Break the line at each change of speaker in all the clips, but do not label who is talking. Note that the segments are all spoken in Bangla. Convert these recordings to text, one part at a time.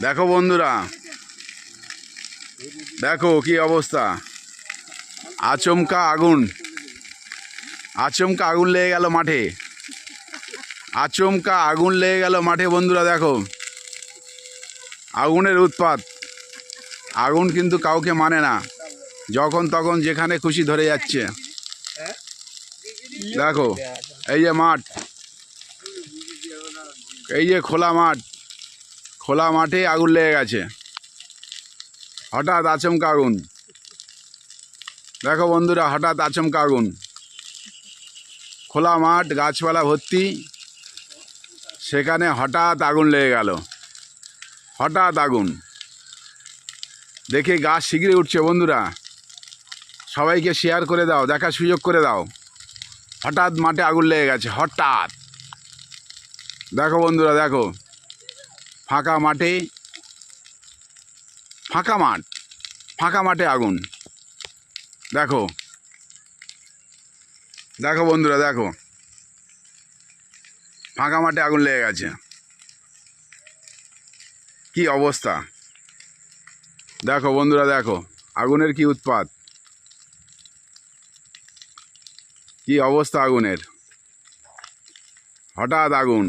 দেখো বন্ধুরা। দেখো কি অবস্থা। আচমকা আগুন। আচমকা আগুন লেগে গেল মাঠে। আচমকা আগুন লেগে গেল মাঠে বন্ধুরা, দেখো। আগুনের উৎপাত। আগুন কিন্তু কাউকে মানে না। যখন তখন যেখানে খুশি ধরে যাচ্ছে। দেখো, এই যে মাঠ। এই যে খোলা মাঠ। খোলা মাঠে আগুন লেগে গেছে। হঠাৎ আচমকা আগুন। দেখো বন্ধুরা, হঠাৎ আচমকা আগুন। খোলা মাঠ, গাছপালা ভর্তি। সেখানে হঠাৎ আগুন লেগে গেল। হঠাৎ আগুন। দেখে গাছ শিগগিরি উঠছে বন্ধুরা। সবাইকে শেয়ার করে দাও, দেখার সুযোগ করে দাও। হঠাৎ মাঠে আগুন লেগে গেছে, হঠাৎ। দেখো বন্ধুরা, দেখো। ফাঁকা মাঠে, ফাঁকা মাঠ, ফাঁকা মাঠে আগুন। দেখো দেখো বন্ধুরা, দেখো। ফাঁকা মাঠে আগুন লেগে গেছে। কি অবস্থা? দেখো বন্ধুরা, দেখো, আগুনের কি উৎপাত? কি অবস্থা আগুনের? হঠাৎ আগুন।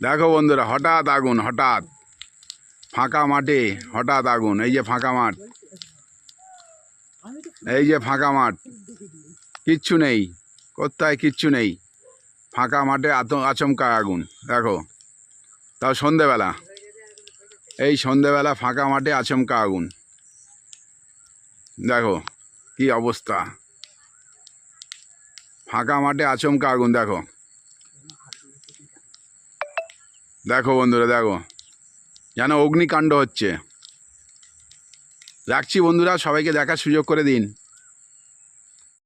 দেখো বন্ধুরা, হঠাৎ আগুন, হঠাৎ। ফাঁকা মাঠে, হঠাৎ আগুন। এই যে ফাঁকা মাঠ। এই যে ফাঁকা মাঠ। কিচ্ছু নেই। কোথায় কিচ্ছু নেই? ফাঁকা মাঠে আচমকা আগুন। দেখো। তাও সন্ধেবেলা। এই সন্ধেবেলা ফাঁকা মাঠে আচমকা আগুন। দেখো, কি অবস্থা। ফাঁকা মাঠে আচমকা আগুন, দেখো। দেখো বন্ধুরা দেখো। যেন অগ্নিকাণ্ড হচ্ছে। রাখছি বন্ধুরা সবাইকে দেখার সুযোগ করে দিন।